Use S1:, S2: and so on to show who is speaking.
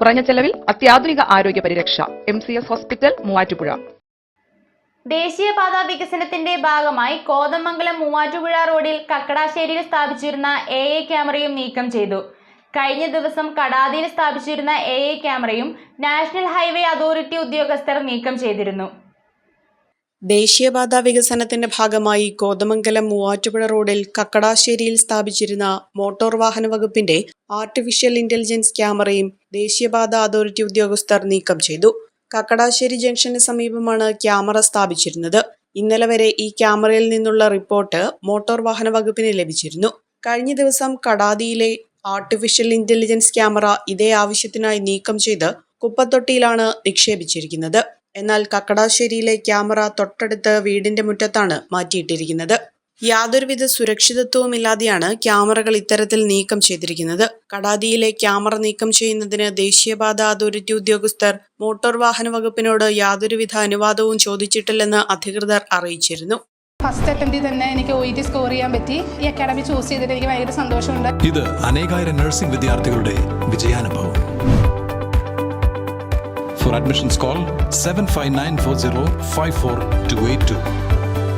S1: കുറഞ്ഞ ചെലവിൽ അത്യാധുനിക ആരോഗ്യ പരിരക്ഷ. M C S hospital Muvattupuzha.
S2: ദേശീയപാത വികസനത്തിന്റെ ഭാഗമായി കോതമംഗലം മൂവാറ്റുപുഴ റോഡിൽ കക്കടാശ്ശേരിയിൽ സ്ഥാപിച്ചിരുന്ന എ എ ക്യാമറയും നീക്കം ചെയ്തു. കഴിഞ്ഞ ദിവസം കടാതിയിൽ സ്ഥാപിച്ചിരുന്ന എ എ ക്യാമറയും നാഷണൽ ഹൈവേ അതോറിറ്റി ഉദ്യോഗസ്ഥർ നീക്കം ചെയ്തിരുന്നു.
S3: ദേശീയപാത വികസനത്തിന്റെ ഭാഗമായി കോതമംഗലം മൂവാറ്റുപുഴ റോഡിൽ കക്കടാശ്ശേരിയിൽ സ്ഥാപിച്ചിരുന്ന മോട്ടോർ വാഹന വകുപ്പിന്റെ ആർട്ടിഫിഷ്യൽ ഇന്റലിജൻസ് ക്യാമറയും ദേശീയപാത അതോറിറ്റി ഉദ്യോഗസ്ഥർ നീക്കം ചെയ്തു. കക്കടാശ്ശേരി ജംഗ്ഷന് സമീപമാണ് ക്യാമറ സ്ഥാപിച്ചിരുന്നത്. ഇന്നലെ വരെ ഈ ക്യാമറയിൽ നിന്നുള്ള റിപ്പോർട്ട് മോട്ടോർ വാഹന വകുപ്പിന് ലഭിച്ചിരുന്നു. കഴിഞ്ഞ ദിവസം കടാതിയിലെ ആർട്ടിഫിഷ്യൽ ഇന്റലിജൻസ് ക്യാമറ ഇതേ ആവശ്യത്തിനായി നീക്കം ചെയ്ത് കുപ്പത്തൊട്ടിയിലാണ് നിക്ഷേപിച്ചിരിക്കുന്നത്. എന്നാൽ കക്കടാശ്ശേരിയിലെ ക്യാമറ തൊട്ടടുത്ത് വീടിന്റെ മുറ്റത്താണ് മാറ്റിയിട്ടിരിക്കുന്നത്. യാതൊരുവിധ സുരക്ഷിതത്വവുമില്ലാതെയാണ് ക്യാമറകൾ ഇത്തരത്തിൽ നീക്കം ചെയ്തിരിക്കുന്നത്. കടാതിയിലെ ക്യാമറ നീക്കം ചെയ്യുന്നതിന് ദേശീയപാത അതോറിറ്റി ഉദ്യോഗസ്ഥർ മോട്ടോർ വാഹന വകുപ്പിനോട് യാതൊരുവിധ അനുവാദവും ചോദിച്ചിട്ടില്ലെന്ന് അധികൃതർ അറിയിച്ചിരുന്നു.
S4: ഫസ്റ്റ് അറ്റംപ്റ്റിൽ തന്നെ എനിക്ക് ഒ ഇ ടി സ്കോർ ചെയ്യാൻ പറ്റി. ഈ അക്കാഡമി ചൂസ് ചെയ്തിട്ട് എനിക്ക് ഭയങ്കര സന്തോഷമുണ്ട്.
S5: ഇത് അനേകായിരം നഴ്സിംഗ് വിദ്യാർത്ഥികളുടെ വിജയാനുഭവം. For admissions, call 75940 54282.